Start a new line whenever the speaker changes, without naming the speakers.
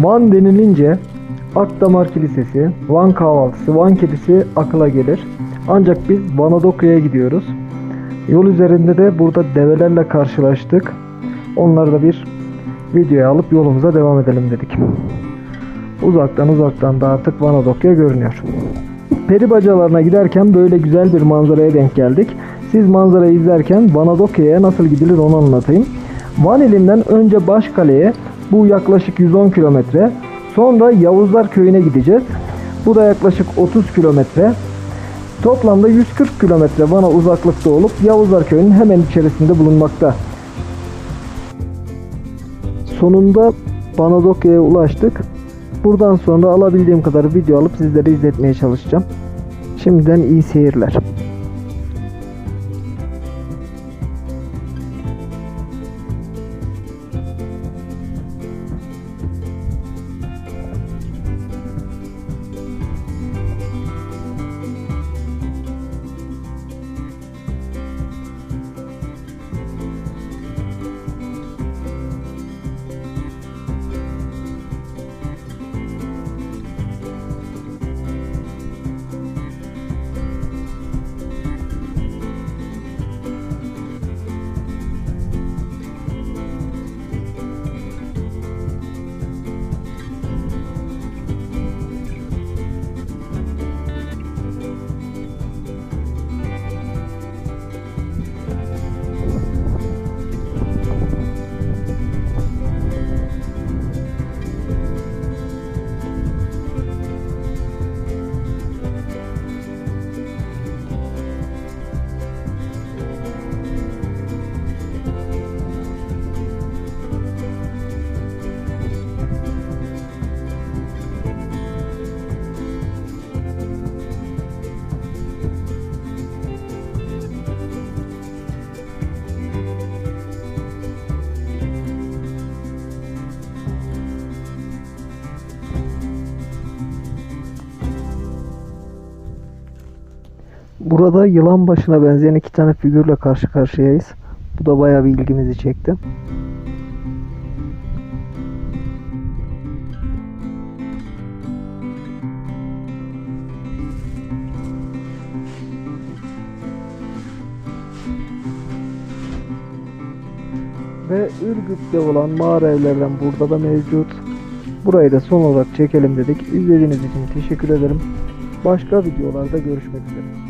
Van denilince Akdamar Kilisesi, Van kahvaltısı, Van kedisi akla gelir. Ancak biz Vanadokya'ya gidiyoruz. Yol üzerinde de burada develerle karşılaştık. Onları da bir videoya alıp yolumuza devam edelim dedik. Uzaktan uzaktan da artık Vanadokya görünüyor. Peri bacalarına giderken böyle güzel bir manzaraya denk geldik. Siz manzarayı izlerken Vanadokya'ya nasıl gidilir onu anlatayım. Van ilinden önce Başkale'ye bu yaklaşık 110 kilometre. Sonra Yavuzlar Köyü'ne gideceğiz. Bu da yaklaşık 30 kilometre. Toplamda 140 kilometre Van'a uzaklıkta olup Yavuzlar Köyü'nün hemen içerisinde bulunmakta. Sonunda Vanadokya'ya ulaştık. Buradan sonra alabildiğim kadar video alıp sizlere izletmeye çalışacağım. Şimdiden iyi seyirler. Burada yılan başına benzeyen iki tane figürle karşı karşıyayız. Bu da bayağı bir ilgimizi çekti. Ve Ürgüp'te olan mağara evlerden burada da mevcut. Burayı da son olarak çekelim dedik. İzlediğiniz için teşekkür ederim. Başka videolarda görüşmek üzere.